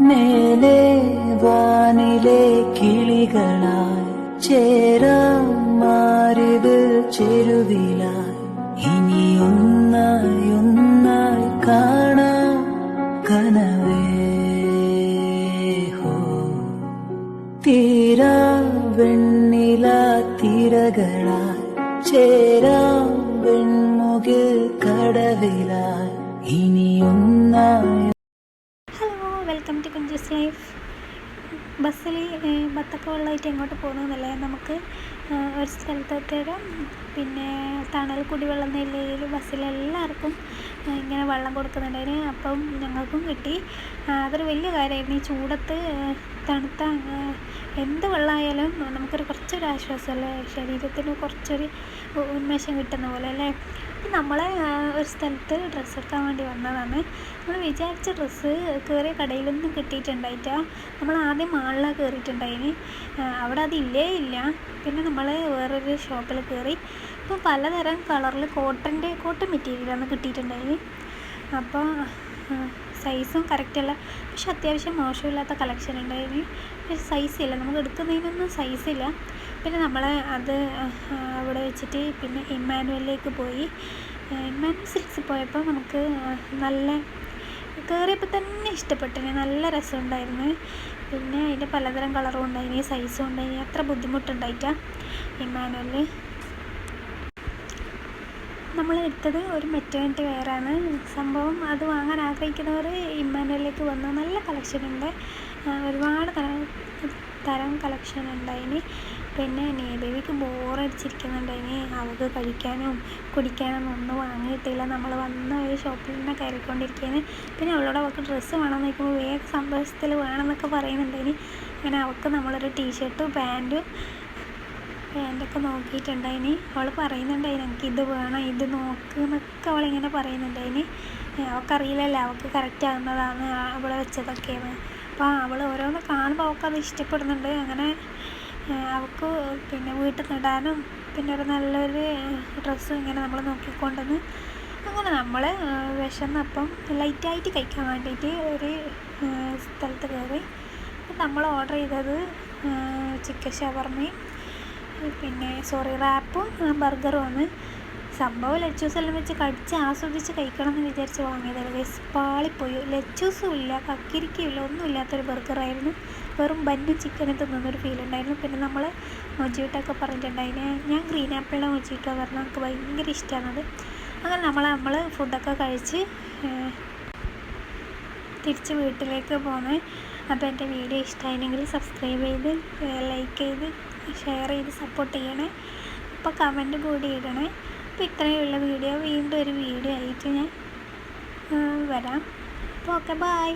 മേലെ വാനിലെ കിളികളായി ചേരാം മാറിത് ചെരുവിലായി. ഇനി ഒന്നായി കാണാം കനവേ ഹോ. തീരാ വെണ്ണില തിരകളായി ചേരാം വെൺമുകിൽ കടവിലായി. ഇനിയൊന്നായി വെൽക്കം ടു കുഞ്ചസ് ലൈഫ് ബസ്സിൽ ബത്തൊക്കെ വെള്ളമായിട്ട് എങ്ങോട്ട് പോകുന്നതല്ലേ നമുക്ക് ഒരു സ്ഥലത്തോട്ട് പിന്നെ തണൽ കുടിവെള്ളം നിലയിൽ ബസ്സിലെല്ലാവർക്കും ഇങ്ങനെ വെള്ളം കൊടുക്കുന്നുണ്ടായിരുന്നു. അപ്പം ഞങ്ങൾക്കും കിട്ടി. അതൊരു വലിയ കാര്യമായിരുന്നു. ഈ ചൂടത്ത് തണുത്ത എന്ത് വെള്ളമായാലും നമുക്കൊരു കുറച്ചൊരു ആശ്വാസമല്ലേ ശരീരത്തിന് കുറച്ചൊരു ഉന്മേഷം കിട്ടുന്ന പോലെ അല്ലേ? നമ്മളെ ഒരു സ്ഥലത്ത് ഡ്രസ്സ് എടുക്കാൻ വേണ്ടി വന്നതാണ്. നമ്മൾ വിചാരിച്ച ഡ്രസ്സ് കയറിയ കടയിലൊന്നും കിട്ടിയിട്ടുണ്ടായിട്ടാ. നമ്മൾ ആദ്യം മാളിലാണ് കയറിയിട്ടുണ്ടായിന് അവിടെ അതില്ലേ ഇല്ല പിന്നെ നമ്മൾ വേറൊരു ഷോപ്പിൽ കയറി ഇപ്പോൾ പലതരം കളറിൽ കോട്ടന്റെ കോട്ടൺ മെറ്റീരിയലാണ് കിട്ടിയിട്ടുണ്ടായിന്. അപ്പോൾ സൈസും കറക്റ്റല്ല പക്ഷെ അത്യാവശ്യം മോശമില്ലാത്ത കളക്ഷൻ ഉണ്ടായിന്. പക്ഷെ സൈസില്ല നമുക്ക് എടുക്കുന്നതിനൊന്നും സൈസില്ല പിന്നെ നമ്മൾ അത് അവിടെ വെച്ചിട്ട് പിന്നെ ഇമ്മാനുവലിലേക്ക് പോയി. ഇമ്മാനുവൽ സിൽക്സ് പോയപ്പോൾ നമുക്ക് നല്ല കയറിയപ്പോൾ തന്നെ ഇഷ്ടപ്പെട്ടിന് നല്ല രസമുണ്ടായിരുന്നു. പിന്നെ അതിന്റെ പലതരം കളറും ഉണ്ടായിന് സൈസും ഉണ്ടായിന്. അത്ര ബുദ്ധിമുട്ടുണ്ടായിട്ടാ ഇമ്മാനുവലിൽ നമ്മൾ എടുത്തത് ഒരു മെറ്റേണിറ്റി വെയറാണ്. സംഭവം അത് വാങ്ങാൻ ആഗ്രഹിക്കുന്നവർ ഇമ്മാനുവലിലേക്ക് വന്നു. നല്ല കളക്ഷൻ ഉണ്ട്. ഒരുപാട് തരം തരം കളക്ഷൻ ഉണ്ടായിന് പിന്നെ നേബേബിക്ക് ബോറടിച്ചിരിക്കുന്നുണ്ടായിന് അവൾക്ക് കഴിക്കാനും കുടിക്കാനും ഒന്നും വാങ്ങിയിട്ടില്ല. നമ്മൾ വന്ന ഒരു ഷോപ്പിൽ തന്നെ കയറിക്കൊണ്ടിരിക്കുകയാണ്. പിന്നെ അവളോട് അവൾക്ക് ഡ്രസ്സ് വേണമെന്ന് നോക്കുമ്പോൾ വേഗം സന്തോഷത്തിൽ വേണമെന്നൊക്കെ പറയുന്നുണ്ടായിന് അങ്ങനെ അവൾക്ക് നമ്മളൊരു ടീഷർട്ടും പാന്റും പാന്റൊക്കെ നോക്കിയിട്ടുണ്ടായിന്. അവൾ പറയുന്നുണ്ടായിന് എനിക്ക് ഇത് വേണം ഇത് നോക്ക് എന്നൊക്കെ അവളിങ്ങനെ പറയുന്നുണ്ടായിന്. അവൾക്കറിയില്ലല്ലോ അവൾക്ക് കറക്റ്റ് ആകുന്നതാണ് അവളെ വെച്ചതൊക്കെയാണ് അപ്പോൾ അവൾ ഓരോന്ന് കാണുമ്പോൾ അവൾക്കത് ഇഷ്ടപ്പെടുന്നുണ്ട്. അങ്ങനെ അവൾക്ക് പിന്നെ വീട്ടിൽ നിടാനും പിന്നെ ഒരു നല്ലൊരു ഡ്രസ്സും ഇങ്ങനെ നമ്മൾ നോക്കിക്കൊണ്ടെന്ന് അങ്ങനെ നമ്മൾ വിശന്നപ്പം ലൈറ്റായിട്ട് കഴിക്കാൻ വേണ്ടിയിട്ട് ഒരു സ്ഥലത്ത് കയറി. നമ്മൾ ഓർഡർ ചെയ്തത് ചിക്കൻ ഷവർമയും പിന്നെ സോറി റാപ്പും ആണ്. സംഭവം ലച്ചൂസ് എല്ലാം വെച്ച് കടിച്ച് ആസ്വദിച്ച് കഴിക്കണം എന്ന് വിചാരിച്ച് വാങ്ങിയതല്ല ഗൈസ് പാളിപ്പോയി. ലച്ചൂസും ഇല്ല കക്കിരിക്കും ഇല്ല ഒന്നും ഇല്ലാത്തൊരു ബർഗറായിരുന്നു വെറും ബന്നും ചിക്കനും തിന്നുന്നൊരു ഫീൽ ഉണ്ടായിരുന്നു. പിന്നെ നമ്മൾ മൊജിയിട്ടൊക്കെ പറഞ്ഞിട്ടുണ്ടായിന് ഞാൻ ഗ്രീൻ ആപ്പിളിന്റെ മൊജിയിട്ടോ പറഞ്ഞാൽ നമുക്ക് ഭയങ്കര ഇഷ്ടമാണത് അങ്ങനെ നമ്മൾ നമ്മൾ ഫുഡൊക്കെ കഴിച്ച് തിരിച്ച് വീട്ടിലേക്ക് പോകുന്നത് അപ്പോൾ എന്റെ വീഡിയോ ഇഷ്ടമായിരുന്നെങ്കിൽ സബ്സ്ക്രൈബ് ചെയ്ത് ലൈക്ക് ചെയ്ത് ഷെയർ ചെയ്ത് സപ്പോർട്ട് ചെയ്യണേ. അപ്പോൾ കമന്റ് കൂടി ഇടണേ. അപ്പോൾ ഇത്രയുള്ള വീഡിയോ വീണ്ടും ഒരു വീഡിയോ ആയിട്ട് ഞാൻ വരാം. അപ്പോൾ ഓക്കെ ബായ്